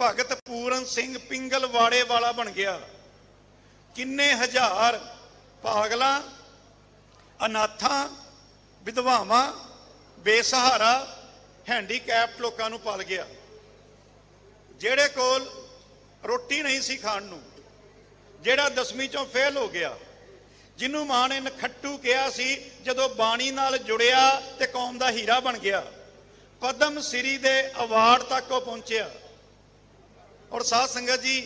ਭਗਤ ਪੂਰਨ ਸਿੰਘ ਪਿੰਗਲਵਾੜੇ ਵਾਲਾ ਬਣ ਗਿਆ। ਕਿੰਨੇ ਹਜ਼ਾਰ ਪਾਗਲਾਂ, ਅਨਾਥਾਂ, ਵਿਧਵਾਵਾਂ, ਬੇਸਹਾਰਾ ਹੈਂਡੀਕੈਪ ਲੋਕਾਂ ਨੂੰ ਪਾਲ ਗਿਆ। ਜਿਹੜੇ ਕੋਲ ਰੋਟੀ ਨਹੀਂ ਸੀ ਖਾਣ ਨੂੰ, ਜਿਹੜਾ 10ਵੀਂ ਚੋਂ ਫੇਲ ਹੋ ਗਿਆ ਜਿਹਨੂੰ ਮਾਂ ਨੇ ਨਖੱਟੂ ਕਿਹਾ ਸੀ, ਜਦੋਂ ਬਾਣੀ ਨਾਲ ਜੁੜਿਆ ਤੇ ਕੌਮ ਦਾ ਹੀਰਾ ਬਣ ਗਿਆ, ਪਦਮ ਸ੍ਰੀ ਦੇ ਅਵਾਰਡ ਤੱਕ ਉਹ ਪਹੁੰਚਿਆ। ਔਰ ਸਾਧ ਸੰਗਤ ਜੀ,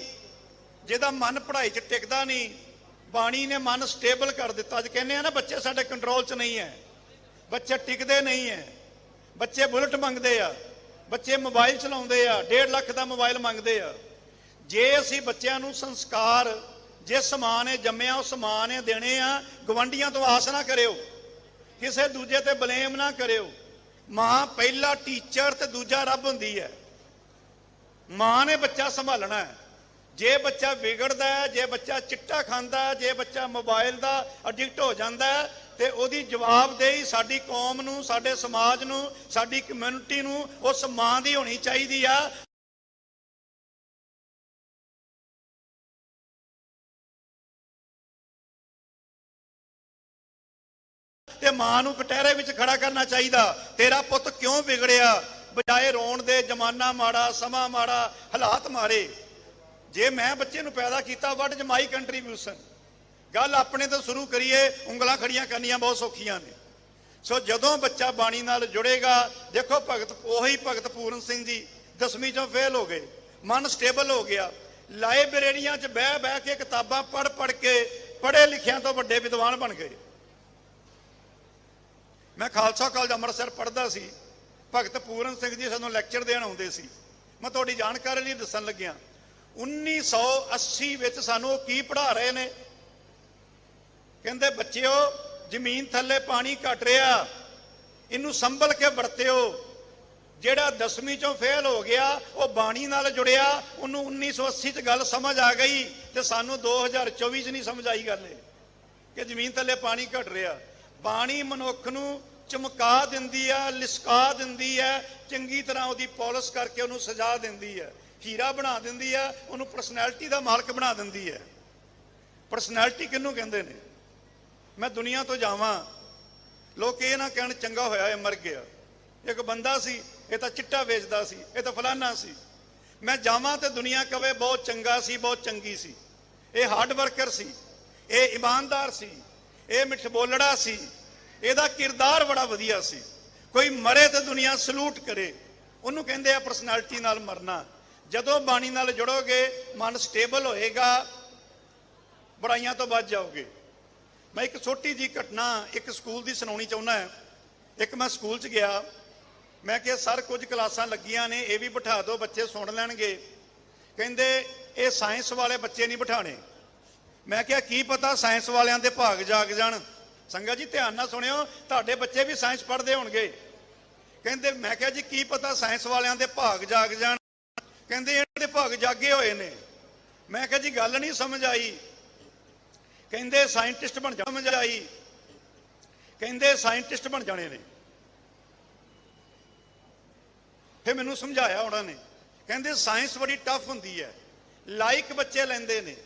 ਜਿਹਦਾ ਮਨ ਪੜ੍ਹਾਈ 'ਚ ਟਿਕਦਾ ਨਹੀਂ, ਬਾਣੀ ਨੇ ਮਨ ਸਟੇਬਲ ਕਰ ਦਿੱਤਾ। ਅੱਜ ਕਹਿੰਦੇ ਆ ਨਾ, ਬੱਚੇ ਸਾਡੇ ਕੰਟਰੋਲ 'ਚ ਨਹੀਂ ਹੈ ਬੱਚੇ ਟਿਕਦੇ ਨਹੀਂ ਹੈ ਬੱਚੇ ਬੁਲਟ ਮੰਗਦੇ ਆ। ਬੱਚੇ ਮੋਬਾਈਲ ਚਲਾਉਂਦੇ ਆ। 1.5 ਲੱਖ ਦਾ ਮੋਬਾਈਲ ਮੰਗਦੇ ਆ। ਜੇ ਅਸੀਂ ਬੱਚਿਆਂ ਨੂੰ ਸੰਸਕਾਰ ਜਿਸ ਸਮਾਨ ਹੈ ਜੰਮਿਆ ਉਹ ਸਮਾਨ ਹੈ ਦੇਣੇ ਆ ਗਵੰਡੀਆਂ ਤੋਂ ਆਸ ਨਾ ਕਰਿਓ। ਕਿਸੇ ਦੂਜੇ ਤੇ ਬਲੇਮ ਨਾ ਕਰਿਓ। ਮਾਂ ਪਹਿਲਾ ਟੀਚਰ ਤੇ ਦੂਜਾ ਰੱਬ ਹੁੰਦੀ ਹੈ ਮਾਂ ਨੇ ਬੱਚਾ ਸੰਭਾਲਣਾ ਹੈ। ਜੇ ਬੱਚਾ ਵਿਗੜਦਾ ਹੈ, ਜੇ ਬੱਚਾ ਚਿੱਟਾ ਖਾਂਦਾ ਹੈ, ਜੇ ਬੱਚਾ ਮੋਬਾਈਲ ਦਾ ਅਡਿਕਟ ਹੋ ਜਾਂਦਾ ਹੈ, ਤੇ ਉਹਦੀ ਜਵਾਬਦੇਹੀ ਸਾਡੀ ਕੌਮ ਨੂੰ, ਸਾਡੇ ਸਮਾਜ ਨੂੰ, ਸਾਡੀ ਕਮਿਊਨਿਟੀ ਨੂੰ, ਉਸ ਮਾਂ ਦੀ ਹੋਣੀ ਚਾਹੀਦੀ ਆ। ਤੇ ਮਾਂ ਨੂੰ ਕਟਹਿਰੇ ਵਿੱਚ ਖੜਾ ਕਰਨਾ ਚਾਹੀਦਾ। ਤੇਰਾ ਪੁੱਤ ਕਿਉਂ ਵਿਗੜਿਆ? ਬਜਾਏ ਰੋਣ ਦੇ, ਜਮਾਨਾ ਮਾੜਾ, ਸਮਾਂ ਮਾੜਾ, ਹਾਲਾਤ ਮਾੜੇ। ਜੇ ਮੈਂ ਬੱਚੇ ਨੂੰ ਪੈਦਾ ਕੀਤਾ ਵਾਟ ਇਜ਼ ਮਾਈ ਕੰਟਰੀਬਿਊਸ਼ਨ ਗੱਲ ਆਪਣੇ ਤੋਂ ਸ਼ੁਰੂ ਕਰੀਏ, ਉਂਗਲਾਂ ਖੜੀਆਂ ਕਰਨੀਆਂ ਬਹੁਤ ਸੌਖੀਆਂ ਨੇ। ਸੋ ਜਦੋਂ ਬੱਚਾ ਬਾਣੀ ਨਾਲ ਜੁੜੇਗਾ, ਦੇਖੋ ਭਗਤ, ਉਹੀ ਭਗਤ ਪੂਰਨ ਸਿੰਘ ਜੀ 10ਵੀਂ ਚੋਂ ਫੇਲ ਹੋ ਗਏ, ਮਨ ਸਟੇਬਲ ਹੋ ਗਿਆ। ਲਾਇਬ੍ਰੇਰੀਆਂ 'ਚ ਬਹਿ ਬਹਿ ਕੇ ਕਿਤਾਬਾਂ ਪੜ੍ਹ ਪੜ੍ਹ ਕੇ ਪੜ੍ਹੇ ਲਿਖਿਆਂ ਤੋਂ ਵੱਡੇ ਵਿਦਵਾਨ ਬਣ ਗਏ। ਮੈਂ ਖਾਲਸਾ ਕਾਲਜ ਅੰਮ੍ਰਿਤਸਰ ਪੜ੍ਹਦਾ ਸੀ। ਭਗਤ ਪੂਰਨ ਸਿੰਘ ਜੀ ਸਾਨੂੰ ਲੈਕਚਰ ਦੇਣ ਆਉਂਦੇ ਸੀ। ਮੈਂ ਤੁਹਾਡੀ ਜਾਣਕਾਰੀ ਲਈ ਦੱਸਣ ਲੱਗਿਆ। 1980 ਵਿੱਚ ਸਾਨੂੰ ਉਹ ਕੀ ਪੜ੍ਹਾ ਰਹੇ ਨੇ? ਕਹਿੰਦੇ, ਬੱਚਿਓ, ਜ਼ਮੀਨ ਥੱਲੇ ਪਾਣੀ ਘਟ ਰਿਹਾ। ਇਹਨੂੰ ਸੰਭਲ ਕੇ ਵਰਤਿਓ। ਜਿਹੜਾ 10ਵੀਂ ਚੋਂ ਫੇਲ ਹੋ ਗਿਆ, ਉਹ ਬਾਣੀ ਨਾਲ ਜੁੜਿਆ। ਉਹਨੂੰ 1980 ਚ ਗੱਲ ਸਮਝ ਆ ਗਈ ਤੇ ਸਾਨੂੰ 2024 ਚ ਨਹੀਂ ਸਮਝ ਆਈ ਗੱਲ ਇਹ, ਕਿ ਜ਼ਮੀਨ ਥੱਲੇ ਪਾਣੀ ਘਟ ਰਿਹਾ। ਬਾਣੀ ਮਨੁੱਖ ਨੂੰ ਚਮਕਾ ਦਿੰਦੀ ਹੈ, ਲਿਸਕਾ ਦਿੰਦੀ ਹੈ, ਚੰਗੀ ਤਰ੍ਹਾਂ ਉਹਦੀ ਪਾਲਿਸ਼ ਕਰਕੇ ਉਹਨੂੰ ਸਜਾ ਦਿੰਦੀ ਹੈ। ਹੀਰਾ ਬਣਾ ਦਿੰਦੀ ਹੈ, ਉਹਨੂੰ ਪਰਸਨੈਲਿਟੀ ਦਾ ਮਾਲਕ ਬਣਾ ਦਿੰਦੀ ਹੈ। ਪਰਸਨੈਲਿਟੀ ਕਿਹਨੂੰ ਕਹਿੰਦੇ ਨੇ? ਮੈਂ ਦੁਨੀਆ ਤੋਂ ਜਾਵਾਂ। ਲੋਕ ਇਹ ਨਾ ਕਹਿਣ, ਚੰਗਾ ਹੋਇਆ ਇਹ ਮਰ ਗਿਆ। ਇੱਕ ਬੰਦਾ ਸੀ, ਇਹ ਤਾਂ ਚਿੱਟਾ ਵੇਚਦਾ ਸੀ, ਇਹ ਤਾਂ ਫਲਾਨਾ ਸੀ। ਮੈਂ ਜਾਵਾਂ ਤੇ ਦੁਨੀਆ ਕਵੇ, ਬਹੁਤ ਚੰਗਾ ਸੀ, ਬਹੁਤ ਚੰਗੀ ਸੀ। ਇਹ ਹਾਰਡ ਵਰਕਰ ਸੀ, ਇਹ ਇਮਾਨਦਾਰ ਸੀ, ਇਹ ਮਿੱਠ ਬੋਲੜਾ ਸੀ। ਇਹਦਾ ਕਿਰਦਾਰ ਬੜਾ ਵਧੀਆ ਸੀ। ਕੋਈ ਮਰੇ ਤੇ ਦੁਨੀਆ ਸਲੂਟ ਕਰੇ। ਉਹਨੂੰ ਕਹਿੰਦੇ ਆ ਪਰਸਨੈਲਿਟੀ ਨਾਲ ਮਰਨਾ। ਜਦੋਂ ਬਾਣੀ ਨਾਲ ਜੁੜੋਗੇ, ਮਨ ਸਟੇਬਲ ਹੋਏਗਾ, ਬੁਰਾਈਆਂ ਤੋਂ ਬਚ ਜਾਓਗੇ। ਮੈਂ ਇੱਕ ਛੋਟੀ ਜੀ ਘਟਨਾ ਇੱਕ ਸਕੂਲ ਦੀ ਸੁਣਾਉਣੀ ਚਾਹੁੰਦਾ ਹਾਂ। ਇੱਕ ਮੈਂ ਸਕੂਲ 'ਚ ਗਿਆ। ਮੈਂ ਕਿਹਾ, ਸਰ, ਕੁਝ ਕਲਾਸਾਂ ਲੱਗੀਆਂ ਨੇ, ਇਹ ਵੀ ਬਿਠਾ ਦਿਓ, ਬੱਚੇ ਸੁਣ ਲੈਣਗੇ। ਕਹਿੰਦੇ, ਇਹ ਸਾਇੰਸ ਵਾਲੇ ਬੱਚੇ ਨਹੀਂ ਬਿਠਾਣੇ ਮੈਂ ਕਿਹਾ, ਕੀ ਪਤਾ ਸਾਇੰਸ ਵਾਲਿਆਂ ਦੇ ਭਾਗ ਜਾਗ ਜਾਣ? ਸੰਗਤ ਜੀ, ਧਿਆਨ ਨਾਲ ਸੁਣਿਓ, ਤੁਹਾਡੇ ਬੱਚੇ ਵੀ ਸਾਇੰਸ ਪੜ੍ਹਦੇ ਹੋਣਗੇ। ਕਹਿੰਦੇ, ਮੈਂ ਕਿਹਾ ਜੀ, ਕੀ ਪਤਾ ਸਾਇੰਸ ਵਾਲਿਆਂ ਦੇ ਭਾਗ ਜਾਗ ਜਾਣ? ਕਹਿੰਦੇ, ਇਹਨਾਂ ਦੇ ਭਾਗ ਜਾਗੇ ਹੋਏ ਨੇ। ਮੈਂ ਕਿਹਾ ਜੀ, ਗੱਲ ਨਹੀਂ ਸਮਝ ਆਈ। ਕਹਿੰਦੇ, ਸਾਇੰਟਿਸਟ ਬਣ ਜਾ ਸਮਝ ਆਈ। ਕਹਿੰਦੇ, ਸਾਇੰਟਿਸਟ ਬਣ ਜਾਣੇ ਨੇ। ਫਿਰ ਮੈਨੂੰ ਸਮਝਾਇਆ ਉਹਨਾਂ ਨੇ। ਕਹਿੰਦੇ, ਸਾਇੰਸ ਬੜੀ ਟਫ ਹੁੰਦੀ ਹੈ। ਲਾਇਕ ਬੱਚੇ ਲੈਂਦੇ ਨੇ।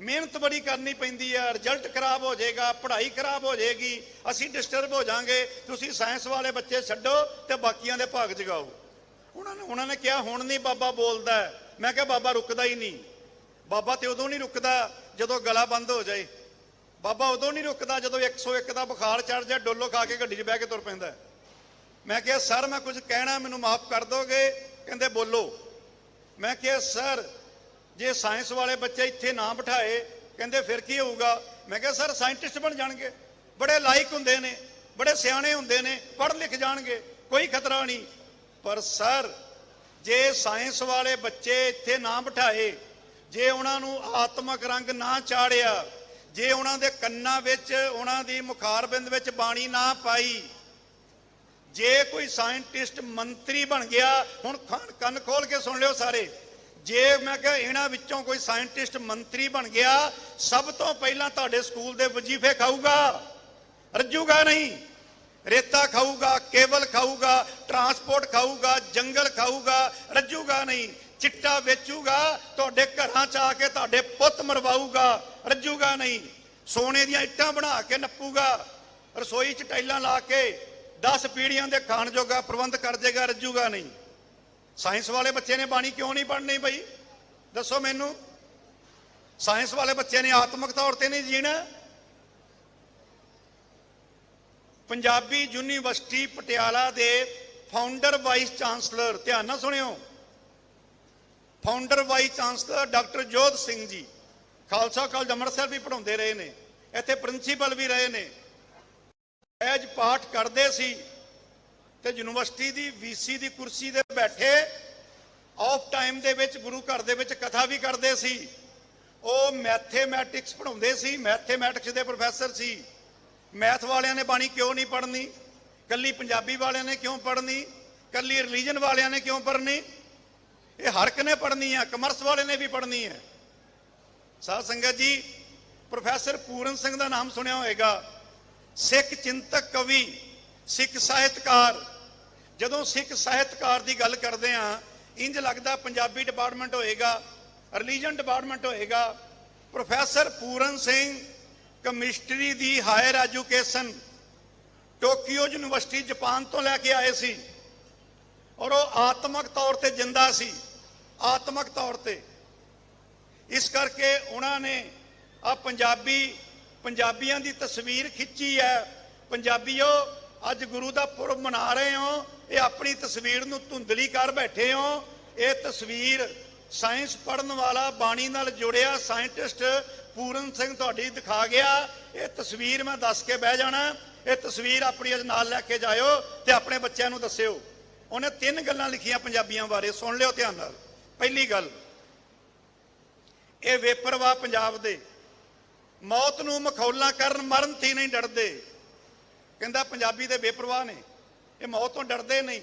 ਮਿਹਨਤ ਬੜੀ ਕਰਨੀ ਪੈਂਦੀ ਹੈ ਰਿਜ਼ਲਟ ਖਰਾਬ ਹੋ ਜਾਏਗਾ, ਪੜ੍ਹਾਈ ਖਰਾਬ ਹੋ ਜਾਏਗੀ, ਅਸੀਂ ਡਿਸਟਰਬ ਹੋ ਜਾਾਂਗੇ, ਤੁਸੀਂ ਸਾਇੰਸ ਵਾਲੇ ਬੱਚੇ ਛੱਡੋ ਤੇ ਬਾਕੀਆਂ ਦੇ ਭਾਗ ਜਗਾਓ ਉਹਨਾਂ ਨੇ ਉਹਨਾਂ ਨੇ ਕਿਹਾ, ਹੁਣ ਨਹੀਂ ਬਾਬਾ ਬੋਲਦਾ ਮੈਂ ਕਿਹਾ, ਬਾਬਾ ਰੁਕਦਾ ਹੀ ਨਹੀਂ। ਬਾਬਾ ਤੇ ਉਦੋਂ ਨਹੀਂ ਰੁਕਦਾ ਜਦੋਂ ਗਲਾ ਬੰਦ ਹੋ ਜਾਏ। ਬਾਬਾ ਉਦੋਂ ਨਹੀਂ ਰੁਕਦਾ ਜਦੋਂ 101 ਦਾ ਬੁਖਾਰ ਚੜ ਜਾਏ, ਡੋਲੋ ਖਾ ਕੇ ਗੱਡੀ 'ਚ ਬਹਿ ਕੇ ਤੁਰ ਪੈਂਦਾ ਮੈਂ ਕਿਹਾ, ਸਰ, ਮੈਂ ਕੁਝ ਕਹਿਣਾ, ਮੈਨੂੰ ਮਾਫ ਕਰ ਦੋਗੇ? ਕਹਿੰਦੇ, ਬੋਲੋ। ਮੈਂ ਕਿਹਾ, ਸਰ ਜੇ ਸਾਇੰਸ ਵਾਲੇ ਬੱਚੇ ਇੱਥੇ ਨਾ ਬਿਠਾਏ, ਕਹਿੰਦੇ ਫਿਰ ਕੀ ਹੋਊਗਾ? ਮੈਂ ਕਿਹਾ, ਸਰ, ਸਾਇੰਟਿਸਟ ਬਣ ਜਾਣਗੇ। ਬੜੇ ਲਾਇਕ ਹੁੰਦੇ ਨੇ, ਬੜੇ ਸਿਆਣੇ ਹੁੰਦੇ ਨੇ, ਪੜ੍ਹ ਲਿਖ ਜਾਣਗੇ, ਕੋਈ ਖਤਰਾ ਨਹੀਂ। ਪਰ ਸਰ, ਜੇ ਸਾਇੰਸ ਵਾਲੇ ਬੱਚੇ ਇੱਥੇ ਨਾ ਬਿਠਾਏ, ਜੇ ਉਹਨਾਂ ਨੂੰ ਆਤਮਕ ਰੰਗ ਨਾ ਚਾੜਿਆ, ਜੇ ਉਹਨਾਂ ਦੇ ਕੰਨਾਂ ਵਿੱਚ, ਉਹਨਾਂ ਦੀ ਮੁਖਾਰਬਿੰਦ ਵਿੱਚ ਬਾਣੀ ਨਾ ਪਾਈ, ਜੇ ਕੋਈ ਸਾਇੰਟਿਸਟ ਮੰਤਰੀ ਬਣ ਗਿਆ, ਹੁਣ ਕੰਨ ਖੋਲ ਕੇ ਸੁਣ ਲਿਓ ਸਾਰੇ। ਜੇ ਮੈਂ ਕਿਹਾ ਇਹਨਾਂ ਵਿੱਚੋਂ ਕੋਈ ਸਾਇੰਟਿਸਟ ਮੰਤਰੀ ਬਣ ਗਿਆ, ਸਭ ਤੋਂ ਪਹਿਲਾਂ ਤੁਹਾਡੇ ਸਕੂਲ ਦੇ ਵਜ਼ੀਫੇ ਖਾਊਗਾ। ਰੱਜੂਗਾ ਨਹੀਂ। ਰੇਤਾ ਖਾਊਗਾ, ਕੇਬਲ ਖਾਊਗਾ, ਟਰਾਂਸਪੋਰਟ ਖਾਊਗਾ, ਜੰਗਲ ਖਾਊਗਾ ਰੱਜੂਗਾ ਨਹੀਂ। ਚਿੱਟਾ ਵੇਚੂਗਾ, ਤੁਹਾਡੇ ਘਰਾਂ ਚ ਆ ਕੇ ਤੁਹਾਡੇ ਪੁੱਤ ਮਰਵਾਊਗਾ ਰੱਜੂਗਾ ਨਹੀਂ। ਸੋਨੇ ਦੀਆਂ ਇੱਟਾਂ ਬਣਾ ਕੇ ਨੱਪੂਗਾ। ਰਸੋਈ ਚ ਟਾਈਲਾਂ ਲਾ ਕੇ 10 ਪੀੜ੍ਹੀਆਂ ਦੇ ਖਾਣ ਜੋਗਾ ਪ੍ਰਬੰਧ ਕਰ ਦੇਗਾ ਰੱਜੂਗਾ ਨਹੀਂ। ਸਾਇੰਸ ਵਾਲੇ ਬੱਚੇ ਨੇ ਬਾਣੀ ਕਿਉਂ ਨਹੀਂ ਪੜ੍ਹਨੀ ਬਈ? ਦੱਸੋ ਮੈਨੂੰ। ਸਾਇੰਸ ਵਾਲੇ ਬੱਚੇ ਨੇ ਆਤਮਿਕ ਤੌਰ ਤੇ ਨਹੀਂ ਜੀਣਾ। ਪੰਜਾਬੀ ਯੂਨੀਵਰਸਿਟੀ ਪਟਿਆਲਾ ਦੇ ਫਾਊਂਡਰ ਵਾਈਸ ਚਾਂਸਲਰ ਧਿਆਨ ਨਾਲ ਸੁਣਿਓ। Founder vice chancellor doctor Jodh Singh ji Khalsa college Amritsar ਵੀ ਪੜਾਉਂਦੇ ਰਹੇ ਨੇ। ਇੱਥੇ ਪ੍ਰਿੰਸੀਪਲ ਵੀ ਰਹੇ ਨੇ। ਐਜ ਪਾਠ ਕਰਦੇ ਸੀ। ਤੇ ਯੂਨੀਵਰਸਿਟੀ ਦੀ ਵੀਸੀ ਦੀ ਕੁਰਸੀ ਤੇ ਬੈਠੇ ਆਫ ਟਾਈਮ ਦੇ ਵਿੱਚ ਗੁਰੂ ਘਰ ਦੇ ਵਿੱਚ ਕਥਾ ਵੀ ਕਰਦੇ ਸੀ। ਉਹ ਮੈਥੇਮੈਟਿਕਸ ਪੜਾਉਂਦੇ ਸੀ ਮੈਥੇਮੈਟਿਕਸ ਦੇ ਪ੍ਰੋਫੈਸਰ ਸੀ। ਮੈਥ ਵਾਲਿਆਂ ਨੇ ਬਾਣੀ ਕਿਉਂ ਨਹੀਂ ਪੜ੍ਹਨੀ? ਕੱਲੀ ਪੰਜਾਬੀ ਵਾਲਿਆਂ ਨੇ ਕਿਉਂ ਪੜ੍ਹਨੀ? ਕੱਲੀ ਰਿਲੀਜਨ ਵਾਲਿਆਂ ਨੇ ਕਿਉਂ ਪੜ੍ਹਨੀ? ਇਹ ਹਰ ਇੱਕ ਨੇ ਪੜ੍ਹਨੀ ਹੈ ਕਮਰਸ ਵਾਲੇ ਨੇ ਵੀ ਪੜ੍ਹਨੀ ਹੈ ਸਾਧ ਸੰਗਤ ਜੀ ਪ੍ਰੋਫੈਸਰ ਪੂਰਨ ਸਿੰਘ ਦਾ ਨਾਮ ਸੁਣਿਆ ਹੋਵੇਗਾ ਸਿੱਖ ਚਿੰਤਕ ਕਵੀ, ਸਿੱਖ ਸਾਹਿਤਕਾਰ ਜਦੋਂ ਸਿੱਖ ਸਾਹਿਤਕਾਰ ਦੀ ਗੱਲ ਕਰਦੇ ਆ ਇੰਜ ਲੱਗਦਾ ਪੰਜਾਬੀ ਡਿਪਾਰਟਮੈਂਟ ਹੋਏਗਾ ਰਿਲੀਜਨ ਡਿਪਾਰਟਮੈਂਟ ਹੋਏਗਾ ਪ੍ਰੋਫੈਸਰ ਪੂਰਨ ਸਿੰਘ ਕੈਮਿਸਟਰੀ ਦੀ higher education Tokyo university Japan ਤੋਂ ਲੈ ਕੇ ਆਏ ਸੀ ਔਰ ਉਹ ਆਤਮਿਕ ਤੌਰ ਤੇ ਜਿੰਦਾ ਸੀ, ਆਤਮਿਕ ਤੌਰ ਤੇ। ਇਸ ਕਰਕੇ ਉਹਨਾਂ ਨੇ ਆ ਪੰਜਾਬੀ, ਪੰਜਾਬੀਆਂ ਦੀ ਤਸਵੀਰ ਖਿੱਚੀ ਹੈ। ਪੰਜਾਬੀਓ ਅੱਜ ਗੁਰੂ ਦਾ ਪੁਰਬ ਮਨਾ ਰਹੇ ਹੋ, ਇਹ ਆਪਣੀ ਤਸਵੀਰ ਨੂੰ ਧੁੰਦਲੀ ਕਰ ਬੈਠੇ ਹੋ। ਇਹ ਤਸਵੀਰ ਸਾਇੰਸ ਪੜਨ ਵਾਲਾ, ਬਾਣੀ ਨਾਲ ਜੁੜਿਆ ਸਾਇੰਟਿਸਟ ਪੂਰਨ ਸਿੰਘ ਤੁਹਾਡੀ ਦਿਖਾ ਗਿਆ। ਇਹ ਤਸਵੀਰ ਮੈਂ ਦੱਸ ਕੇ ਬਹਿ ਜਾਣਾ। ਇਹ ਤਸਵੀਰ ਆਪਣੀ ਅੱਜ ਨਾਲ ਲੈ ਕੇ ਜਾਇਓ ਤੇ ਆਪਣੇ ਬੱਚਿਆਂ ਨੂੰ ਦੱਸਿਓ। ਉਹਨੇ ਤਿੰਨ ਗੱਲਾਂ ਲਿਖੀਆਂ ਪੰਜਾਬੀਆਂ ਬਾਰੇ, ਸੁਣ ਲਿਓ ਧਿਆਨ ਨਾਲ। ਪਹਿਲੀ ਗੱਲ, ਇਹ ਵੇਪਰਵਾ ਪੰਜਾਬ ਦੇ। ਮੌਤ ਨੂੰ ਮਖੌਲਾ ਕਰਨ ਮਰਨ ਥੀ ਨਹੀਂ ਡਰਦੇ। ਕਹਿੰਦਾ ਪੰਜਾਬੀ ਦੇ ਬੇਪਰਵਾਹ ਨੇ। ਇਹ ਮੌਤ ਤੋਂ ਡਰਦੇ ਨਹੀਂ।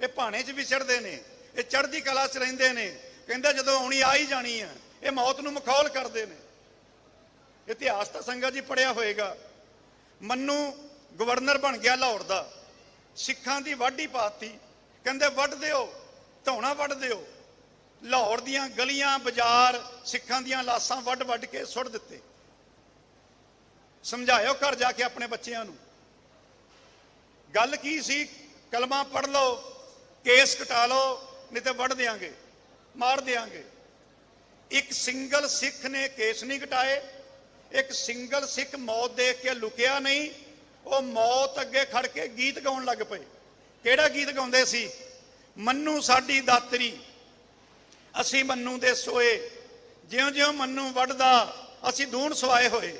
ਇਹ ਭਾਣੇ 'ਚ ਵਿਛੜਦੇ ਨੇ। ਇਹ ਚੜ੍ਹਦੀ ਕਲਾ 'ਚ ਰਹਿੰਦੇ ਨੇ। ਕਹਿੰਦਾ ਜਦੋਂ ਆਉਣੀ ਆ ਹੀ ਜਾਣੀ ਆ, ਇਹ ਮੌਤ ਨੂੰ ਮਖੌਲ ਕਰਦੇ ਨੇ। ਇਤਿਹਾਸ ਤਾਂ ਸੰਗਤ ਜੀ ਪੜਿਆ ਹੋਏਗਾ। ਮੰਨੂ ਗਵਰਨਰ ਬਣ ਗਿਆ ਲਾਹੌਰ ਦਾ। ਸਿੱਖਾਂ ਦੀ ਵਾਢੀ ਪਾਤੀ। ਕਹਿੰਦੇ ਵੱਢ ਦਿਓ, ਧੌਣਾ ਵੱਢ ਦਿਓ। ਲਾਹੌਰ ਦੀਆਂ ਗਲੀਆਂ, ਬਾਜ਼ਾਰ, ਸਿੱਖਾਂ ਦੀਆਂ ਲਾਸ਼ਾਂ ਵੱਢ ਵੱਢ ਕੇ ਸੁੱਟ ਦਿੱਤੇ। ਸਮਝਾਇਓ ਘਰ ਜਾ ਕੇ ਆਪਣੇ ਬੱਚਿਆਂ ਨੂੰ। ਗੱਲ ਕੀ ਸੀ? ਕਲਮਾ ਪੜ ਲਓ, ਕੇਸ ਕਟਾ ਲਓ, ਨਹੀਂ ਤੇ ਵੱਢ ਦੇਾਂਗੇ ਮਾਰ ਦੇਾਂਗੇ ਇੱਕ ਸਿੰਗਲ ਸਿੱਖ ਨੇ ਕੇਸ ਨਹੀਂ ਕਟਾਏ ਇੱਕ ਸਿੰਗਲ ਸਿੱਖ ਮੌਤ ਦੇਖ ਕੇ ਲੁਕਿਆ ਨਹੀਂ, ਉਹ ਮੌਤ ਅੱਗੇ ਖੜ ਕੇ ਗੀਤ ਗਾਉਣ ਲੱਗ ਪਏ। ਕਿਹੜਾ ਗੀਤ ਗਾਉਂਦੇ ਸੀ? ਮੰਨੂ ਸਾਡੀ ਦਾਤਰੀ, ਅਸੀਂ ਮੰਨੂ ਦੇ ਸੋਏ, ਜਿਉਂ-ਜਿਉਂ ਮੰਨੂ ਵੱਢਦਾ, ਅਸੀਂ ਦੂਣ ਸਵਾਏ ਹੋਏ।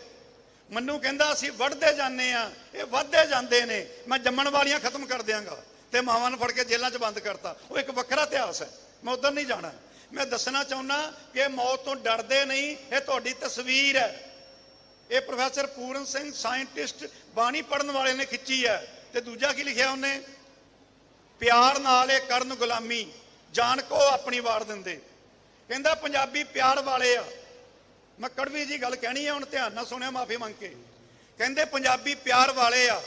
ਮੰਨੂ ਕਹਿੰਦਾ ਅਸੀਂ ਵੱਢਦੇ ਜਾਂਦੇ ਆ ਇਹ ਵੱਧਦੇ ਜਾਂਦੇ ਨੇ, ਮੈਂ ਜੰਮਣ ਵਾਲੀਆਂ ਖਤਮ ਕਰ ਦਿਆਂਗਾ। ਤੇ ਮਾਵਾਂ ਨੂੰ ਫੜ ਕੇ ਜੇਲ੍ਹਾਂ 'ਚ ਬੰਦ ਕਰਤਾ। ਉਹ ਇੱਕ ਵੱਖਰਾ ਇਤਿਹਾਸ ਹੈ, ਮੈਂ ਉਧਰ ਨਹੀਂ ਜਾਣਾ। ਮੈਂ ਦੱਸਣਾ ਚਾਹੁੰਦਾ ਕਿ ਮੌਤ ਤੋਂ ਡਰਦੇ ਨਹੀਂ, ਇਹ ਤੁਹਾਡੀ ਤਸਵੀਰ ਹੈ। ਇਹ ਪ੍ਰੋਫੈਸਰ ਪੂਰਨ ਸਿੰਘ, ਸਾਇੰਟਿਸਟ, ਬਾਣੀ ਪੜਨ ਵਾਲੇ ਨੇ ਖਿੱਚੀ ਹੈ। ਤੇ ਦੂਜਾ ਕੀ ਲਿਖਿਆ ਉਹਨੇ? ਪਿਆਰ ਨਾਲ ਇਹ ਕਰਨ ਗੁਲਾਮੀ, ਜਾਣ ਕੋ ਆਪਣੀ ਵਾਰ ਦਿੰਦੇ। ਕਹਿੰਦਾ ਪੰਜਾਬੀ ਪਿਆਰ ਵਾਲੇ ਆ। ਮੈਂ ਕੜਵੀ ਜੀ ਗੱਲ ਕਹਿਣੀ ਹੈ ਹੁਣ ਧਿਆਨ ਨਾਲ ਸੁਣਿਆ ਮਾਫੀ ਮੰਗ ਕੇ। ਕਹਿੰਦੇ ਪੰਜਾਬੀ ਪਿਆਰ ਵਾਲੇ ਆ,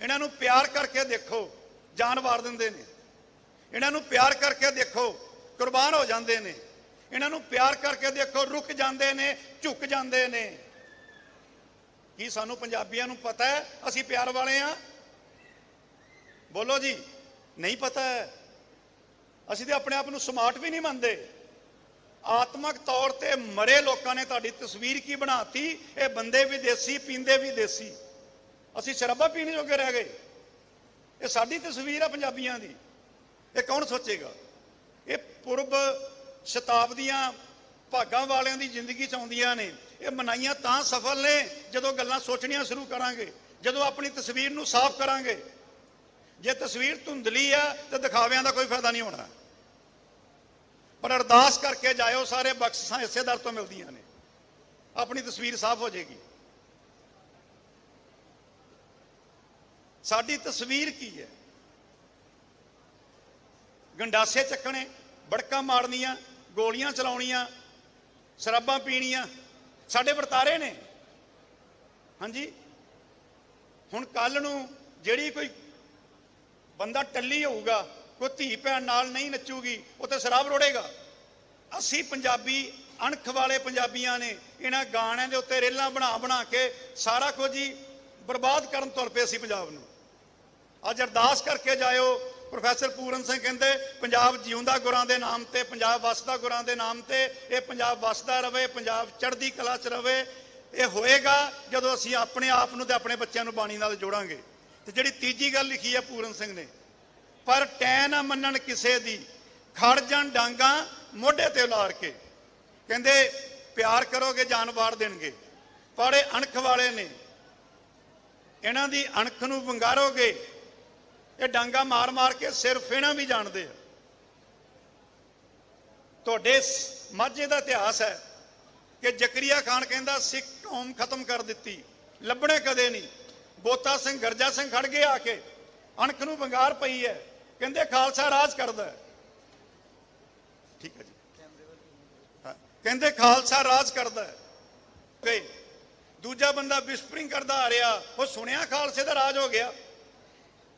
ਇਹਨਾਂ ਨੂੰ ਪਿਆਰ ਕਰਕੇ ਦੇਖੋ, ਜਾਨ ਵਾਰ ਦਿੰਦੇ ਨੇ। ਇਹਨਾਂ ਨੂੰ ਪਿਆਰ ਕਰਕੇ ਦੇਖੋ, ਕੁਰਬਾਨ ਹੋ ਜਾਂਦੇ ਨੇ। ਇਹਨਾਂ ਨੂੰ ਪਿਆਰ ਕਰਕੇ ਦੇਖੋ, ਰੁਕ ਜਾਂਦੇ ਨੇ, ਝੁਕ ਜਾਂਦੇ ਨੇ। ਕੀ ਸਾਨੂੰ ਪੰਜਾਬੀਆਂ ਨੂੰ ਪਤਾ ਹੈ, ਅਸੀਂ ਪਿਆਰ ਵਾਲੇ ਆ? ਬੋਲੋ ਜੀ, ਨਹੀਂ ਪਤਾ ਹੈ। ਅਸੀਂ ਤੇ ਆਪਣੇ ਆਪ ਨੂੰ ਸਮਾਰਟ ਵੀ ਨਹੀਂ ਮੰਨਦੇ। ਆਤਮਿਕ ਤੌਰ ਤੇ ਮਰੇ ਲੋਕਾਂ ਨੇ ਤੁਹਾਡੀ ਤਸਵੀਰ ਕੀ ਬਣਾਤੀ? ਇਹ ਬੰਦੇ ਵੀ ਦੇਸੀ, ਪੀਂਦੇ ਵੀ ਦੇਸੀ। ਅਸੀਂ ਸ਼ਰਾਬਾਂ ਪੀਣ ਜੋਗੇ ਰਹਿ ਗਏ। ਇਹ ਸਾਡੀ ਤਸਵੀਰ ਆ ਪੰਜਾਬੀਆਂ ਦੀ। ਇਹ ਕੌਣ ਸੋਚੇਗਾ? ਇਹ ਪੁਰਬ ਸ਼ਤਾਬਦੀਆਂ ਭਾਗਾਂ ਵਾਲਿਆਂ ਦੀ ਜ਼ਿੰਦਗੀ ਚ ਆਉਂਦੀਆਂ ਨੇ। ਇਹ ਮਨਾਈਆਂ ਤਾਂ ਸਫਲ ਨੇ ਜਦੋਂ ਗੱਲਾਂ ਸੋਚਣੀਆਂ ਸ਼ੁਰੂ ਕਰਾਂਗੇ। ਜਦੋਂ ਆਪਣੀ ਤਸਵੀਰ ਨੂੰ ਸਾਫ਼ ਕਰਾਂਗੇ। ਜੇ ਤਸਵੀਰ ਧੁੰਦਲੀ ਆ, ਤੇ ਦਿਖਾਵਿਆਂ ਦਾ ਕੋਈ ਫਾਇਦਾ ਨਹੀਂ ਹੋਣਾ। ਪਰ ਅਰਦਾਸ ਕਰਕੇ ਜਾਇਓ, ਸਾਰੇ ਬਖਸ਼ਾਂ ਇਸੇ ਦਰ ਤੋਂ ਮਿਲਦੀਆਂ ਨੇ। ਆਪਣੀ ਤਸਵੀਰ ਸਾਫ਼ ਹੋ ਜਾਏਗੀ। ਸਾਡੀ ਤਸਵੀਰ ਕੀ ਹੈ? ਗੰਡਾਸੇ ਚੱਕਣੇ, ਬੜਕਾਂ ਮਾਰਨੀਆਂ, ਗੋਲੀਆਂ ਚਲਾਉਣੀਆਂ, ਸ਼ਰਾਬਾਂ ਪੀਣੀਆਂ, ਸਾਡੇ ਵਰਤਾਰੇ ਨੇ। ਹਾਂਜੀ? ਹੁਣ ਕੱਲ ਨੂੰ ਜਿਹੜੀ ਕੋਈ ਬੰਦਾ ਟੱਲੀ ਹੋਊਗਾ ਕੋਈ ਧੀ ਭੈਣ ਨਾਲ ਨਹੀਂ ਨੱਚੂਗੀ, ਉਹ ਤੇ ਸ਼ਰਾਬ ਰੋੜੇਗਾ। ਅਸੀਂ ਪੰਜਾਬੀ, ਅਣਖ ਵਾਲੇ ਪੰਜਾਬੀਆਂ ਨੇ ਇਹਨਾਂ ਗਾਣਿਆਂ ਦੇ ਉੱਤੇ ਰੇਲਾਂ ਬਣਾ ਬਣਾ ਕੇ ਸਾਰਾ ਕੁਝ ਹੀ ਬਰਬਾਦ ਕਰਨ ਤੁਰ ਪਏ ਅਸੀਂ ਪੰਜਾਬ ਨੂੰ। ਅੱਜ ਅਰਦਾਸ ਕਰਕੇ ਜਾਇਓ, ਪ੍ਰੋਫੈਸਰ ਪੂਰਨ ਸਿੰਘ ਕਹਿੰਦੇ, ਪੰਜਾਬ ਜਿਉਂਦਾ ਗੁਰਾਂ ਦੇ ਨਾਮ ਤੇ, ਪੰਜਾਬ ਵਸਦਾ ਗੁਰਾਂ ਦੇ ਨਾਮ ਤੇ, ਇਹ ਪੰਜਾਬ ਵਸਦਾ ਰਵੇ, ਪੰਜਾਬ ਚੜ੍ਹਦੀ ਕਲਾ 'ਚ ਰਵੇ, ਇਹ ਹੋਏਗਾ ਜਦੋਂ ਅਸੀਂ ਆਪਣੇ ਆਪ ਨੂੰ ਤੇ ਆਪਣੇ ਬੱਚਿਆਂ ਨੂੰ ਬਾਣੀ ਨਾਲ ਜੋੜਾਂਗੇ। ਤੇ ਜਿਹੜੀ ਤੀਜੀ ਗੱਲ ਲਿਖੀ ਹੈ ਪੂਰਨ ਸਿੰਘ ਨੇ ਪਰ ਟੈ ਨਾ ਮੰਨਣ ਕਿਸੇ ਦੀ। ਖੜ ਜਾਣ ਡਾਂਗਾ ਮੋਢੇ ਤੇ ਉਲਾਰ ਕੇ। ਕਹਿੰਦੇ, ਪਿਆਰ ਕਰੋਗੇ, ਜਾਨ ਵਾਰ ਦੇਣਗੇ। ਪਰ ਇਹ ਅਣਖ ਵਾਲੇ ਨੇ। ਇਹਨਾਂ ਦੀ ਅਣਖ ਨੂੰ ਵੰਗਾਰੋਗੇ, ਇਹ ਡਾਂਗਾ ਮਾਰ ਮਾਰ ਕੇ ਸਿਰ ਫੇਣਾ ਵੀ ਜਾਣਦੇ ਆ। ਤੁਹਾਡੇ ਮਾਝੇ ਦਾ ਇਤਿਹਾਸ ਹੈ ਕਿ ਜ਼ਕਰੀਆ ਖਾਨ ਕਹਿੰਦਾ, ਸਿੱਖ ਕੌਮ ਖਤਮ ਕਰ ਦਿੱਤੀ। ਲੱਭਣੇ ਕਦੇ ਨਹੀਂ। ਬੋਤਾ ਸਿੰਘ, ਗਰਜਾ ਸਿੰਘ ਖੜ ਗਏ ਆ ਕੇ। ਅਣਖ ਨੂੰ ਵੰਗਾਰ ਪਈ ਹੈ। ਕਹਿੰਦੇ ਖਾਲਸਾ ਰਾਜ ਕਰਦਾ ਠੀਕ ਹੈ ਜੀ। ਕਹਿੰਦੇ ਖਾਲਸਾ ਰਾਜ ਕਰਦਾ ਹੈ। ਦੂਜਾ ਬੰਦਾ ਵਿਸਪਰਿੰਗ ਕਰਦਾ ਆ ਰਿਹਾ ਉਹ ਸੁਣਿਆ ਖਾਲਸੇ ਦਾ ਰਾਜ ਹੋ ਗਿਆ।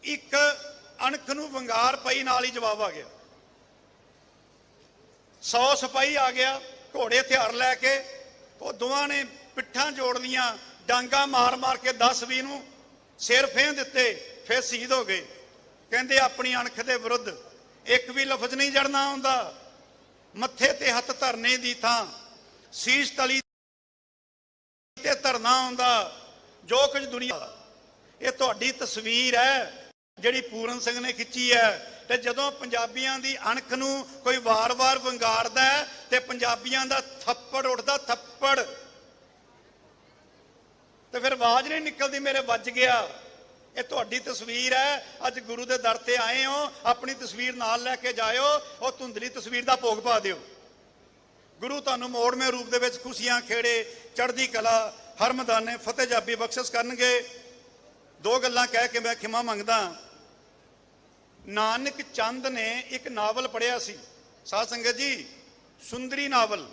ਇੱਕ ਅਣਖ ਨੂੰ ਵੰਗਾਰ ਪਈ, ਨਾਲ ਹੀ ਜਵਾਬ ਆ ਗਿਆ। 100 ਸਿਪਾਹੀ ਆ ਗਿਆ, ਘੋੜੇ ਹਥਿਆਰ ਲੈ ਕੇ, ਉਹ ਦੋਵਾਂ ਨੇ ਪਿੱਠਾਂ ਜੋੜ ਲੀਆਂ, ਡਾਂਗਾ ਮਾਰ ਮਾਰ ਕੇ 10 20 ਨੂੰ ਸਿਰ ਫੇਂ ਦਿੱਤੇ, ਫਿਰ ਸ਼ਹੀਦ ਹੋ ਗਏ। ਕਹਿੰਦੇ ਆਪਣੀ ਅਣਖ ਦੇ ਵਿਰੁੱਧ ਇੱਕ ਵੀ ਲਫ਼ਜ਼ ਨਹੀਂ ਜੜਨਾ ਆਉਂਦਾ। ਮੱਥੇ ਤੇ ਹੱਥ ਧਰਨੇ ਦੀ ਥਾਂ, ਸੀਸ ਤਲੀ ਤੇ ਧਰਨਾ ਆਉਂਦਾ। ਜੋ ਕੁਝ ਦੁਨੀਆ ਇਹ ਤੁਹਾਡੀ ਤਸਵੀਰ ਹੈ, ਜਿਹੜੀ ਪੂਰਨ ਸਿੰਘ ਨੇ ਖਿੱਚੀ ਹੈ। ਤੇ ਜਦੋਂ ਪੰਜਾਬੀਆਂ ਦੀ ਅਣਖ ਨੂੰ ਕੋਈ ਵਾਰ-ਵਾਰ ਵੰਗਾਰਦਾ ਤੇ ਪੰਜਾਬੀਆਂ ਦਾ ਥੱਪੜ ਉੱਠਦਾ, ਥੱਪੜ। ਤੇ ਫਿਰ ਆਵਾਜ਼ ਨਹੀਂ ਨਿਕਲਦੀ, ਮੇਰੇ ਵੱਜ ਗਿਆ। ਇਹ ਤੁਹਾਡੀ ਤਸਵੀਰ ਹੈ। ਅੱਜ ਗੁਰੂ ਦੇ ਦਰ ਤੇ ਆਏ ਹੋ। ਆਪਣੀ ਤਸਵੀਰ ਨਾਲ ਲੈ ਕੇ ਜਾਇਓ। ਉਹ ਧੁੰਦਲੀ ਤਸਵੀਰ ਦਾ ਭੋਗ ਪਾ ਦਿਓ। ਗੁਰੂ ਤੁਹਾਨੂੰ ਮੋੜਵੇਂ ਰੂਪ ਦੇ ਵਿੱਚ ਖੁਸ਼ੀਆਂ, ਖੇੜੇ, ਚੜ੍ਹਦੀ ਕਲਾ ਹਰ ਮੈਦਾਨੇ ਫਤਿਹ, ਜਾਬੀ ਬਖਸ਼ਿਸ਼ ਕਰਨਗੇ। ਦੋ ਗੱਲਾਂ ਕਹਿ ਕੇ ਮੈਂ ਖਿਮਾ ਮੰਗਦਾ। ਨਾਨਕ ਚੰਦ ਨੇ ਇੱਕ ਨਾਵਲ ਪੜ੍ਹਿਆ ਸੀ। ਸਾਧ ਸੰਗਤ ਜੀ, ਸੁੰਦਰੀ ਨਾਵਲ।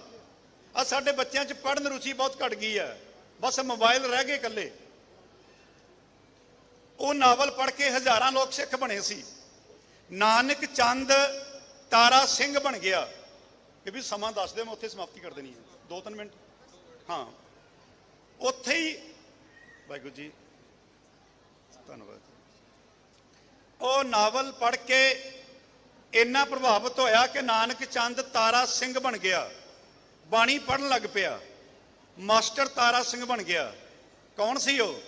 ਆ ਸਾਡੇ ਬੱਚਿਆਂ 'ਚ ਪੜ੍ਹਨ ਰੁਚੀ ਬਹੁਤ ਘਟ ਗਈ ਹੈ। ਬਸ ਮੋਬਾਈਲ ਰਹਿ ਗਏ ਇਕੱਲੇ। ਉਹ ਨਾਵਲ ਪੜ੍ਹ ਕੇ ਹਜ਼ਾਰਾਂ ਲੋਕ ਸਿੱਖ ਬਣੇ ਸੀ। ਨਾਨਕ ਚੰਦ ਤਾਰਾ ਸਿੰਘ ਬਣ ਗਿਆ। ਕਿ ਵੀ ਸਮਾਂ ਦੱਸ ਦਿਓ, ਮੈਂ ਉੱਥੇ ਸਮਾਪਤੀ ਕਰ ਦੇਣੀ ਹੈ। ਦੋ ਤਿੰਨ ਮਿੰਟ। ਹਾਂ। ਉੱਥੇ ਹੀ ਵਾਹਿਗੁਰੂ ਜੀ, ਧੰਨਵਾਦ। ਉਹ ਨਾਵਲ ਪੜ੍ਹ ਕੇ ਇੰਨਾ ਪ੍ਰਭਾਵਿਤ ਹੋਇਆ ਕਿ ਨਾਨਕ ਚੰਦ ਤਾਰਾ ਸਿੰਘ ਬਣ ਗਿਆ। ਬਾਣੀ ਪੜ੍ਹਨ ਲੱਗ ਪਿਆ। ਮਾਸਟਰ ਤਾਰਾ ਸਿੰਘ ਬਣ ਗਿਆ। ਕੌਣ ਸੀ ਉਹ?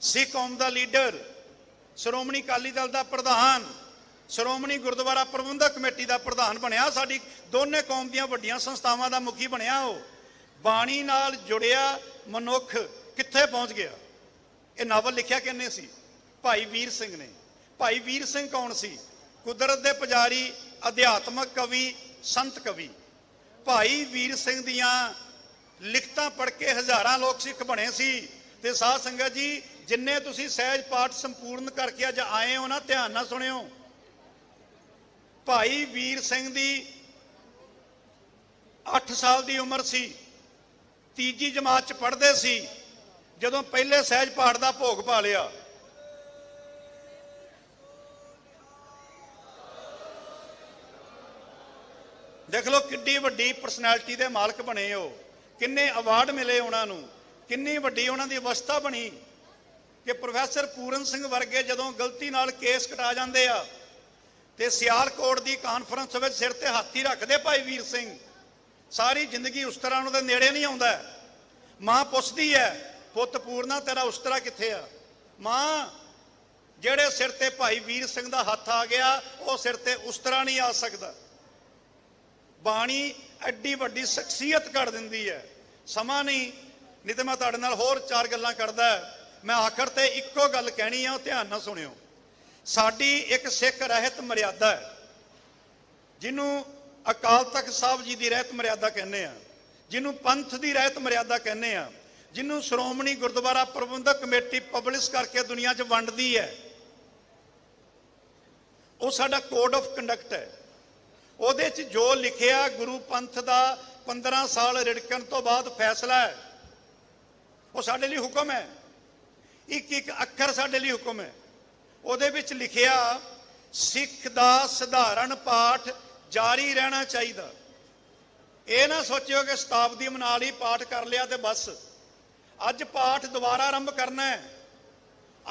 ਸਿੱਖ ਕੌਮ ਦਾ ਲੀਡਰ, ਸ਼੍ਰੋਮਣੀ ਅਕਾਲੀ ਦਲ ਦਾ ਪ੍ਰਧਾਨ, ਸ਼੍ਰੋਮਣੀ ਗੁਰਦੁਆਰਾ ਪ੍ਰਬੰਧਕ ਕਮੇਟੀ ਦਾ ਪ੍ਰਧਾਨ ਬਣਿਆ, ਸਾਡੀ ਦੋਨੇ ਕੌਮ ਦੀਆਂ ਵੱਡੀਆਂ ਸੰਸਥਾਵਾਂ ਦਾ ਮੁਖੀ ਬਣਿਆ ਉਹ। ਬਾਣੀ ਨਾਲ ਜੁੜਿਆ ਮਨੁੱਖ ਕਿੱਥੇ ਪਹੁੰਚ ਗਿਆ? ਇਹ ਨਾਵਲ ਲਿਖਿਆ ਕਿੰਨੇ ਸੀ? ਭਾਈ ਵੀਰ ਸਿੰਘ ਨੇ। ਭਾਈ ਵੀਰ ਸਿੰਘ ਕੌਣ ਸੀ? ਕੁਦਰਤ ਦੇ ਪੁਜਾਰੀ, ਅਧਿਆਤਮਕ ਕਵੀ, ਸੰਤ ਕਵੀ। ਭਾਈ ਵੀਰ ਸਿੰਘ ਦੀਆਂ ਲਿਖਤਾਂ ਪੜ੍ਹ ਕੇ ਹਜ਼ਾਰਾਂ ਲੋਕ ਸਿੱਖ ਬਣੇ ਸੀ ਤੇ ਸਾਧ ਸੰਗਤ ਜੀ ਜਿੰਨੇ ਤੁਸੀਂ ਸਹਿਜ ਪਾਠ ਸੰਪੂਰਨ ਕਰਕੇ ਅੱਜ ਆਏ ਹੋ ਨਾ, ਧਿਆਨ ਨਾਲ ਸੁਣਿਓ। ਭਾਈ ਵੀਰ ਸਿੰਘ ਦੀ 8 ਸਾਲ ਦੀ ਉਮਰ ਸੀ। ਤੀਜੀ ਜਮਾਤ ਚ ਪੜ੍ਹਦੇ ਸੀ, ਜਦੋਂ ਪਹਿਲੇ ਸਹਿਜ ਪਾਠ ਦਾ ਭੋਗ ਪਾ ਲਿਆ। ਦੇਖ ਲਓ ਕਿੱਡੀ ਵੱਡੀ ਪਰਸਨੈਲਿਟੀ ਦੇ ਮਾਲਕ ਬਣੇ ਹੋ। ਕਿੰਨੇ ਅਵਾਰਡ ਮਿਲੇ ਉਹਨਾਂ ਨੂੰ, ਕਿੰਨੀ ਵੱਡੀ ਉਹਨਾਂ ਦੀ ਅਵਸਥਾ ਬਣੀ। ਕਿ ਪ੍ਰੋਫੈਸਰ ਪੂਰਨ ਸਿੰਘ ਵਰਗੇ ਜਦੋਂ ਗਲਤੀ ਨਾਲ ਕੇਸ ਕਟਾ ਜਾਂਦੇ ਆ, ਤੇ ਸਿਆਲਕੋਟ ਦੀ ਕਾਨਫਰੰਸ ਵਿੱਚ ਸਿਰ ਤੇ ਹੱਥੀ ਰੱਖਦੇ ਭਾਈ ਵੀਰ ਸਿੰਘ, ਸਾਰੀ ਜ਼ਿੰਦਗੀ ਉਸ ਤਰ੍ਹਾਂ ਉਹਦੇ ਨੇੜੇ ਨਹੀਂ ਆਉਂਦਾ। ਮਾਂ ਪੁੱਛਦੀ ਹੈ ਪੁੱਤ ਪੂਰਨਾ, ਤੇਰਾ ਉਸ ਤਰ੍ਹਾਂ ਕਿੱਥੇ ਆ? ਮਾਂ, ਜਿਹੜੇ ਸਿਰ ਤੇ ਭਾਈ ਵੀਰ ਸਿੰਘ ਦਾ ਹੱਥ ਆ ਗਿਆ, ਉਹ ਸਿਰ ਤੇ ਉਸ ਤਰ੍ਹਾਂ ਨਹੀਂ ਆ ਸਕਦਾ। ਬਾਣੀ ਐਡੀ ਵੱਡੀ ਸ਼ਖਸੀਅਤ ਕਰ ਦਿੰਦੀ ਹੈ ਸਮਾਂ ਨਹੀਂ ਨਹੀਂ ਤੇ ਮੈਂ ਤੁਹਾਡੇ ਨਾਲ ਹੋਰ ਚਾਰ ਗੱਲਾਂ ਕਰਦਾ। ਮੈਂ ਆਖਰ ਤੇ ਇੱਕੋ ਗੱਲ ਕਹਿਣੀ ਆ, ਉਹ ਧਿਆਨ ਨਾਲ ਸੁਣਿਓ। ਸਾਡੀ ਇੱਕ ਸਿੱਖ ਰਹਿਤ ਮਰਿਆਦਾ ਹੈ, ਜਿਹਨੂੰ ਅਕਾਲ ਤਖਤ ਸਾਹਿਬ ਜੀ ਦੀ ਰਹਿਤ ਮਰਿਆਦਾ ਕਹਿੰਦੇ ਆ, ਜਿਹਨੂੰ ਪੰਥ ਦੀ ਰਹਿਤ ਮਰਿਆਦਾ ਕਹਿੰਦੇ ਆ, ਜਿਹਨੂੰ ਸ਼੍ਰੋਮਣੀ ਗੁਰਦੁਆਰਾ ਪ੍ਰਬੰਧਕ ਕਮੇਟੀ ਪਬਲਿਸ਼ ਕਰਕੇ ਦੁਨੀਆ 'ਚ ਵੰਡਦੀ ਹੈ। ਉਹ ਸਾਡਾ ਕੋਡ ਆਫ ਕੰਡਕਟ ਹੈ। ਉਹਦੇ 'ਚ ਜੋ ਲਿਖਿਆ ਗੁਰੂ ਪੰਥ ਦਾ 15 ਸਾਲ ਰਿੜਕਣ ਤੋਂ ਬਾਅਦ ਫੈਸਲਾ ਹੈ, ਉਹ ਸਾਡੇ ਲਈ ਹੁਕਮ ਹੈ। ਇੱਕ ਇੱਕ ਅੱਖਰ ਸਾਡੇ ਲਈ ਹੁਕਮ ਹੈ। ਉਹਦੇ ਵਿੱਚ ਲਿਖਿਆ, ਸਿੱਖ ਦਾ ਸਧਾਰਨ ਪਾਠ ਜਾਰੀ ਰਹਿਣਾ ਚਾਹੀਦਾ। ਇਹ ਨਾ ਸੋਚਿਓ ਕਿ ਸ਼ਤਾਬਦੀ ਮਨਾ ਲਈ ਪਾਠ ਕਰ ਲਿਆ ਤੇ ਬਸ। ਅੱਜ ਪਾਠ ਦੁਬਾਰਾ ਆਰੰਭ ਕਰਨਾ ਹੈ।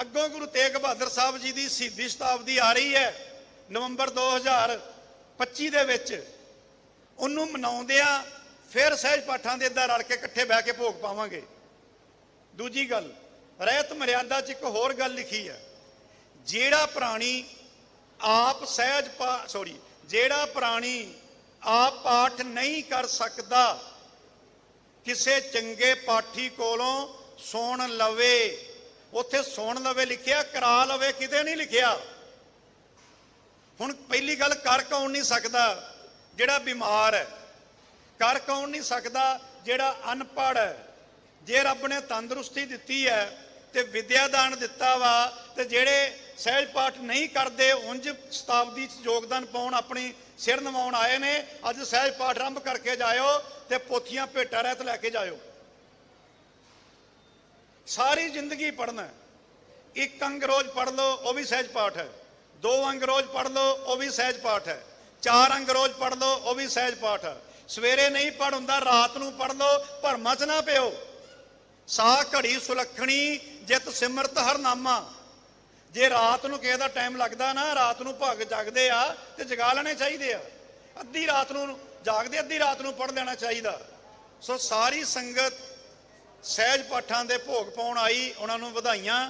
ਅੱਗੋਂ ਗੁਰੂ ਤੇਗ ਬਹਾਦਰ ਸਾਹਿਬ ਜੀ ਦੀ ਸ਼ਹੀਦੀ ਸ਼ਤਾਬਦੀ ਆ ਰਹੀ ਹੈ, ਨਵੰਬਰ 2025 ਦੇ ਵਿੱਚ। ਉਹਨੂੰ ਮਨਾਉਂਦਿਆਂ ਫਿਰ ਸਹਿਜ ਪਾਠਾਂ ਦੇ ਅੱਧਾ ਰਲ ਕੇ ਇਕੱਠੇ ਬਹਿ ਕੇ ਭੋਗ ਪਾਵਾਂਗੇ। ਦੂਜੀ ਗੱਲ ਰਹਿਤ ਮਰਿਆਦਾ 'ਚ ਇੱਕ ਹੋਰ ਗੱਲ ਲਿਖੀ ਹੈ। ਜਿਹੜਾ ਪ੍ਰਾਣੀ ਆਪ ਸਹਿਜ ਪਾ ਸੌਰੀ ਜਿਹੜਾ ਪ੍ਰਾਣੀ ਆਪ ਪਾਠ ਨਹੀਂ ਕਰ ਸਕਦਾ, ਕਿਸੇ ਚੰਗੇ ਪਾਠੀ ਕੋਲੋਂ ਸੁਣ ਲਵੇ। ਉੱਥੇ ਸੁਣ ਲਵੇ ਲਿਖਿਆ, ਕਰਾ ਲਵੇ, ਕਿਤੇ ਨਹੀਂ ਲਿਖਿਆ। ਹੁਣ ਪਹਿਲੀ ਗੱਲ ਕਰ ਕੌਣ ਨਹੀਂ ਸਕਦਾ, ਜਿਹੜਾ ਬਿਮਾਰ ਹੈ। ਕਰ ਕੌਣ ਨਹੀਂ ਸਕਦਾ, ਜਿਹੜਾ ਅਨਪੜ੍ਹ ਹੈ। ਜੇ ਰੱਬ ਨੇ ਤੰਦਰੁਸਤੀ ਦਿੱਤੀ ਹੈ ਤੇ ਵਿਦਿਆ ਦਾਨ ਦਿੱਤਾ ਵਾ ਤੇ ਜਿਹੜੇ ਸਹਿਜ ਪਾਠ ਨਹੀਂ ਕਰਦੇ ਉਂਝ ਸ਼ਤਾਬਦੀ ਚ ਯੋਗਦਾਨ ਪਾਉਣ ਆਪਣੀ ਸਿਰ ਨਵਾਉਣ ਆਏ ਨੇ, ਅੱਜ ਸਹਿਜ ਪਾਠ ਆਰੰਭ ਕਰਕੇ ਜਾਇਓ ਤੇ ਪੋਥੀਆਂ ਭੇਟਾ ਰਹਿਤ ਲੈ ਕੇ ਜਾਇਓ। ਸਾਰੀ ਜ਼ਿੰਦਗੀ ਪੜਨਾ ਇੱਕ ਅੰਗ ਰੋਜ਼ ਪੜ ਲਓ, ਉਹ ਵੀ ਸਹਿਜ ਪਾਠ ਹੈ। ਦੋ ਅੰਗ ਰੋਜ਼ ਪੜ ਲਓ, ਉਹ ਵੀ ਸਹਿਜ ਪਾਠ ਹੈ। ਚਾਰ ਅੰਗ ਰੋਜ਼ ਪੜ ਲਓ, ਉਹ ਵੀ ਸਹਿਜ ਪਾਠ ਹੈ। ਸਵੇਰੇ ਨਹੀਂ ਪੜ ਹੁੰਦਾ, ਰਾਤ ਨੂੰ ਪੜ ਲਓ, ਭਰਮਾਂ 'ਚ ਨਾ ਪਿਓ। ਸਾਹ ਘੜੀ ਸੁਲੱਖਣੀ, ਜਿਤ ਸਿਮਰਤ ਹਰਨਾਮਾ। ਜੇ ਰਾਤ ਨੂੰ ਕਿਸੇ ਦਾ ਟਾਈਮ ਲੱਗਦਾ ਨਾ, ਰਾਤ ਨੂੰ ਭਗ ਜਾਗਦੇ ਆ ਤੇ ਜਗਾ ਲੈਣੇ ਚਾਹੀਦੇ ਆ। ਅੱਧੀ ਰਾਤ ਨੂੰ ਜਾਗਦੇ, ਅੱਧੀ ਰਾਤ ਨੂੰ ਪੜ ਲੈਣਾ ਚਾਹੀਦਾ। ਸੋ ਸਾਰੀ ਸੰਗਤ ਸਹਿਜ ਪਾਠਾਂ ਦੇ ਭੋਗ ਪਾਉਣ ਆਈ, ਉਹਨਾਂ ਨੂੰ ਵਧਾਈਆਂ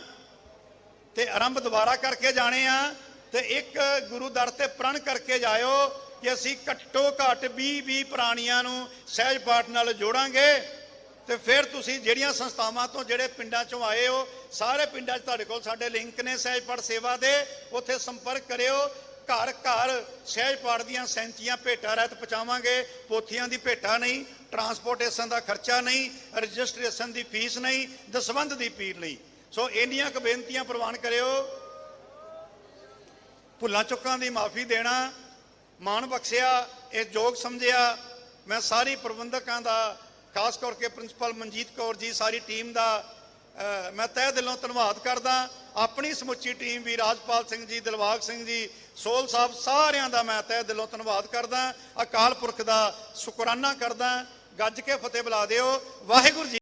ਤੇ ਆਰੰਭ ਦੁਬਾਰਾ ਕਰਕੇ ਜਾਣੇ ਆ ਤੇ ਇੱਕ ਗੁਰੂ ਦਰ ਤੇ ਪ੍ਰਣ ਕਰਕੇ ਜਾਇਓ ਕਿ ਅਸੀਂ ਘੱਟੋ ਘੱਟ 20 20 ਪ੍ਰਾਣੀਆਂ ਨੂੰ ਸਹਿਜ ਪਾਠ ਨਾਲ ਜੋੜਾਂਗੇ। ਤੇ ਫਿਰ ਤੁਸੀਂ ਜਿਹੜੀਆਂ ਸੰਸਥਾਵਾਂ ਤੋਂ ਜਿਹੜੇ ਪਿੰਡਾਂ ਚੋਂ ਆਏ ਹੋ, ਸਾਰੇ ਪਿੰਡਾਂ 'ਚ ਤੁਹਾਡੇ ਕੋਲ ਸਾਡੇ ਲਿੰਕ ਨੇ ਸਹਿਜ ਪਾਠ ਸੇਵਾ ਦੇ, ਉੱਥੇ ਸੰਪਰਕ ਕਰਿਓ। ਘਰ ਘਰ ਸਹਿਜ ਪਾਠ ਦੀਆਂ ਸੈਂਚੀਆਂ ਭੇਟਾਂ ਰਹਿਤ ਪਹੁੰਚਾਵਾਂਗੇ, ਪੋਥੀਆਂ ਦੀ ਭੇਟਾ ਨਹੀਂ, ਟਰਾਂਸਪੋਰਟੇਸ਼ਨ ਦਾ ਖਰਚਾ ਨਹੀਂ, ਰਜਿਸਟ੍ਰੇਸ਼ਨ ਦੀ ਫੀਸ ਨਹੀਂ, ਦਸਵੰਧ ਦੀ ਪੀਰ ਨਹੀਂ। ਸੋ ਇੰਨੀਆਂ ਕੁ ਬੇਨਤੀਆਂ ਪ੍ਰਵਾਨ ਕਰਿਓ। ਭੁੱਲਾਂ ਚੁੱਕਾਂ ਦੀ ਮਾਫੀ ਦੇਣਾ, ਮਾਣ ਬਖਸ਼ਿਆ, ਇਹ ਯੋਗ ਸਮਝਿਆ। ਮੈਂ ਸਾਰੀ ਪ੍ਰਬੰਧਕਾਂ ਦਾ ਖਾਸ ਕਰਕੇ ਪ੍ਰਿੰਸੀਪਲ ਮਨਜੀਤ ਕੌਰ ਜੀ, ਸਾਰੀ ਟੀਮ ਦਾ ਮੈਂ ਤਹਿ ਦਿਲੋਂ ਧੰਨਵਾਦ ਕਰਦਾ। ਆਪਣੀ ਸਮੁੱਚੀ ਟੀਮ ਵੀ ਰਾਜਪਾਲ ਸਿੰਘ ਜੀ ਦਿਲਵਾਗ ਸਿੰਘ ਜੀ, ਸੋਲ ਸਾਹਿਬ ਸਾਰਿਆਂ ਦਾ ਮੈਂ ਤਹਿ ਦਿਲੋਂ ਧੰਨਵਾਦ ਕਰਦਾ। ਅਕਾਲ ਪੁਰਖ ਦਾ ਸ਼ੁਕਰਾਨਾ ਕਰਦਾ। ਗੱਜ ਕੇ ਫਤਿਹ ਬੁਲਾ ਦਿਓ। ਵਾਹਿਗੁਰੂ ਜੀ